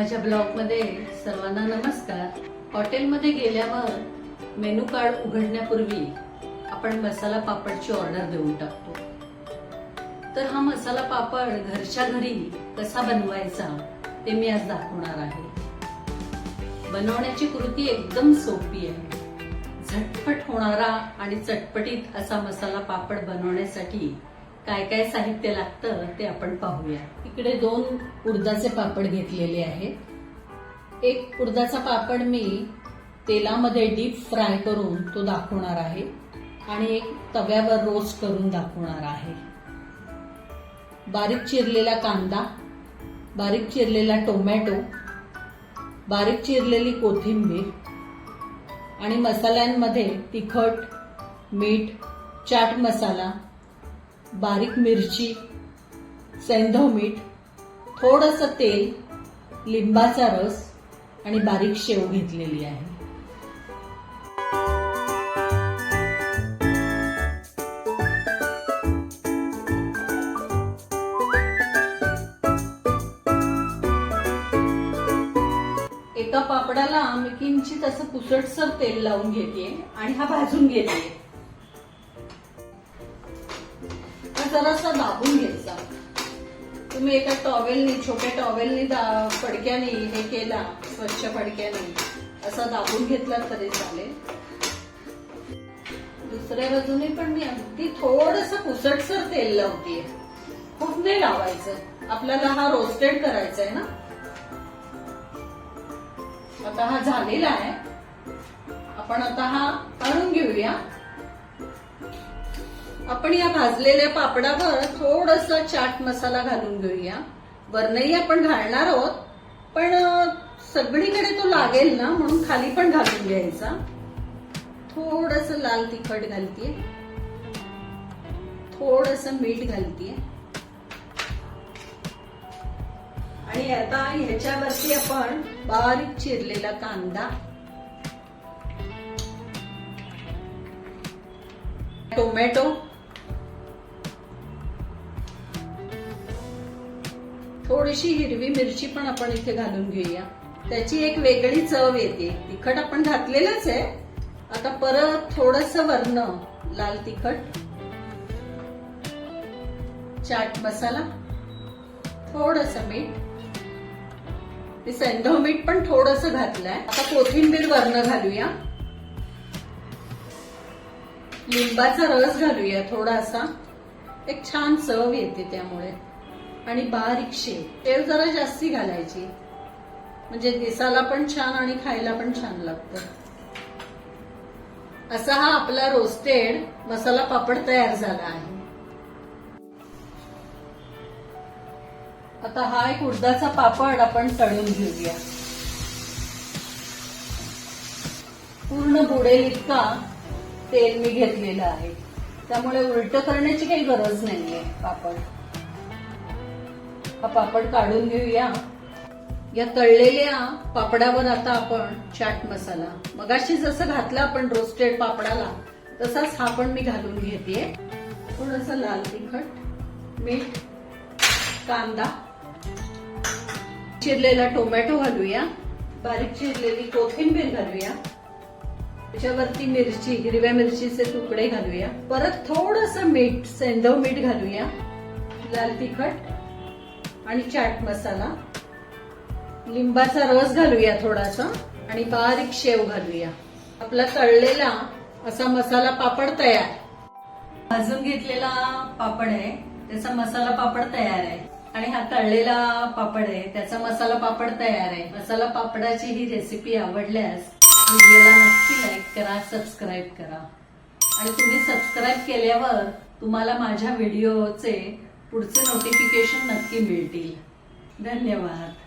माझ्या ब्लॉगमध्ये सर्वांना नमस्कार. हॉटेलमध्ये गेल्यावर मेनू कार्ड उघडण्यापूर्वी आपण मसाला पापडची ऑर्डर देऊन टाकतो. तर हा मसाला पापड घरच्या घरी कसा बनवायचा ते मी आज दाखवणार आहे. बनवण्याची कृती एकदम सोपी आहे. झटपट होणारा आणि चटपटीत असा मसाला पापड बनवण्यासाठी काय काय साहित्य लागतं ते आपण पाहूया. इकडे दोन उडदाचे पापड घेतलेले आहेत. एक उडदाचा पापड मी तेलामध्ये डीप फ्राय करून तो दाखवणार आहे आणि एक तव्यावर रोस्ट करून दाखवणार आहे. बारीक चिरलेला कांदा बारीक चिरलेला टोमॅटो बारीक चिरलेली कोथिंबीर आणि मसाल्यांमध्ये तिखट मीठ चाट मसाला बारीक मिरची सैंधव मीठ थोडंसं तेल लिंबाचा रस आणि बारीक शेव घेतलेली आहे. एका पापडाला मी किंचित असं पुसटसर तेल लावून घेते आणि हा भाजून घेते. जरासा दाबून घ्यायचा. तुम्ही एका टॉवेलनी छोट्या टॉवेलनी फडक्याने हे केला स्वच्छ फडक्याने असा दाबून घेतला तरी चालेल. दुसऱ्या बाजूने पण मी अगदी थोडस पुसटसर तेल लावते खूप नाही लावायचं. आपल्याला हा रोस्टेड करायचा आहे ना. आता हा झालेला आहे. आपण आता हा काढून घेऊया. आपण या भाजलेल्या पापडावर थोडस चाट मसाला घालून घेऊया. वरनही आपण घालणार आहोत पण सगळीकडे तो लागेल ना म्हणून खाली पण घालून घ्यायचा. थोडस लाल तिखट घालतीये. थोडस मीठ घालतीये. आणि आता ह्याच्यावरती आपण बारीक चिरलेला कांदा टोमॅटो थोडीशी हिरवी मिरची पण आपण इथे घालून घेऊया. त्याची एक वेगळी चव येते. तिखट आपण घातलेलंच आहे. आता परत थोडस वरण लाल तिखट चाट मसाला थोडस मीठ. ते सेंधव मीठ पण थोडस घातलंय. आता कोथिंबीर वरण घालूया. लिंबाचा रस घालूया थोडासा. एक छान चव येते त्यामुळे. आणि बारीक शेव शेव जरा जास्ती घालायची. म्हणजे दिसायला पण छान आणि खायला पण छान लागतं. असा हा आपला रोस्टेड मसाला पापड तयार झाला आहे. आता हा एक उडदाचा पापड आपण तळून घेऊया. पूर्ण बुडेल इतका तेल मी घेतलेलं आहे. त्यामुळे उलट करण्याची काही गरज नाहीये पापड. हा पापड काढून घेऊया. या तळलेल्या पापडावर आता आपण चाट मसाला. मगाशी जसं घातलं आपण रोस्टेड पापडाला तसाच हा पण मी घालून घेते. थोडस लाल तिखट मीठ कांदा. चिरलेला टोमॅटो घालूया. बारीक चिरलेली कोथिंबीर घालूया. त्याच्यावरती मिरची हिरव्या मिरचीचे तुकडे घालूया. परत थोडस मीठ सेंधव मीठ घालूया. लाल तिखट. आणि चाट मसाला. लिंबाचा रस घालूया थोडासा आणि बारीक शेव घालूया. आपला तळलेला असा मसाला पापड तयार. भाजून घेतलेला पापड आहे त्याचा मसाला पापड तयार आहे. आणि हा तळलेला पापड आहे त्याचा मसाला पापड तयार आहे. मसाला पापडाची ही रेसिपी आवडल्यास व्हिडिओला नक्की लाईक करा सबस्क्राईब करा. आणि तुम्ही सबस्क्राईब केल्यावर तुम्हाला माझ्या व्हिडिओचे पुढचे नोटिफिकेशन नक्की मिळतील. धन्यवाद.